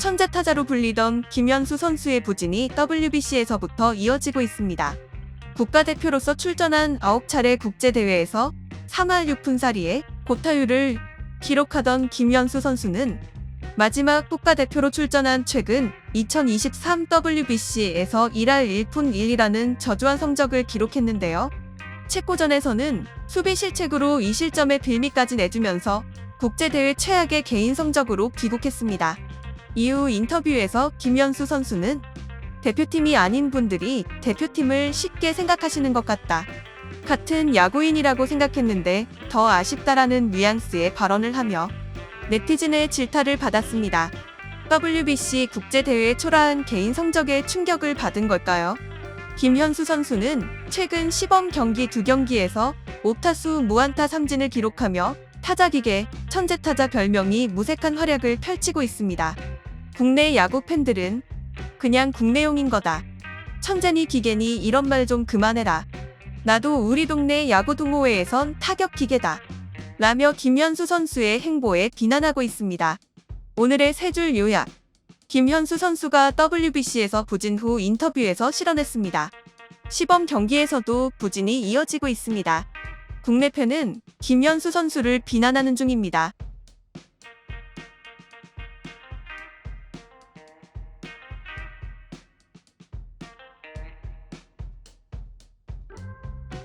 천재 타자로 불리던 김현수 선수의 부진이 WBC에서부터 이어지고 있습니다. 국가대표로서 출전한 9차례 국제대회에서 3할 6푼4리의 고타율을 기록하던 김현수 선수는 마지막 국가대표로 출전한 최근 2023 WBC에서 1할 1푼 1이라는 저조한 성적을 기록했는데요. 체코전에서는 수비 실책으로 2실점의 빌미까지 내주면서 국제대회 최악의 개인 성적으로 귀국했습니다. 이후 인터뷰에서 김현수 선수는 대표팀이 아닌 분들이 대표팀을 쉽게 생각하시는 것 같다. 같은 야구인이라고 생각했는데 더 아쉽다라는 뉘앙스의 발언을 하며 네티즌의 질타를 받았습니다. WBC 국제대회 초라한 개인 성적에 충격을 받은 걸까요? 김현수 선수는 최근 시범 경기 두 경기에서 5타수 무안타 3진을 기록하며 타자기계 천재타자 별명이 무색한 활약을 펼치고 있습니다. 국내 야구 팬들은 그냥 국내용인 거다. 천재니 기계니 이런 말 좀 그만해라. 나도 우리 동네 야구 동호회에선 타격 기계다. 라며 김현수 선수의 행보에 비난하고 있습니다. 오늘의 세 줄 요약. 김현수 선수가 WBC에서 부진 후 인터뷰에서 실언했습니다. 시범 경기에서도 부진이 이어지고 있습니다. 국내 팬은 김현수 선수를 비난하는 중입니다.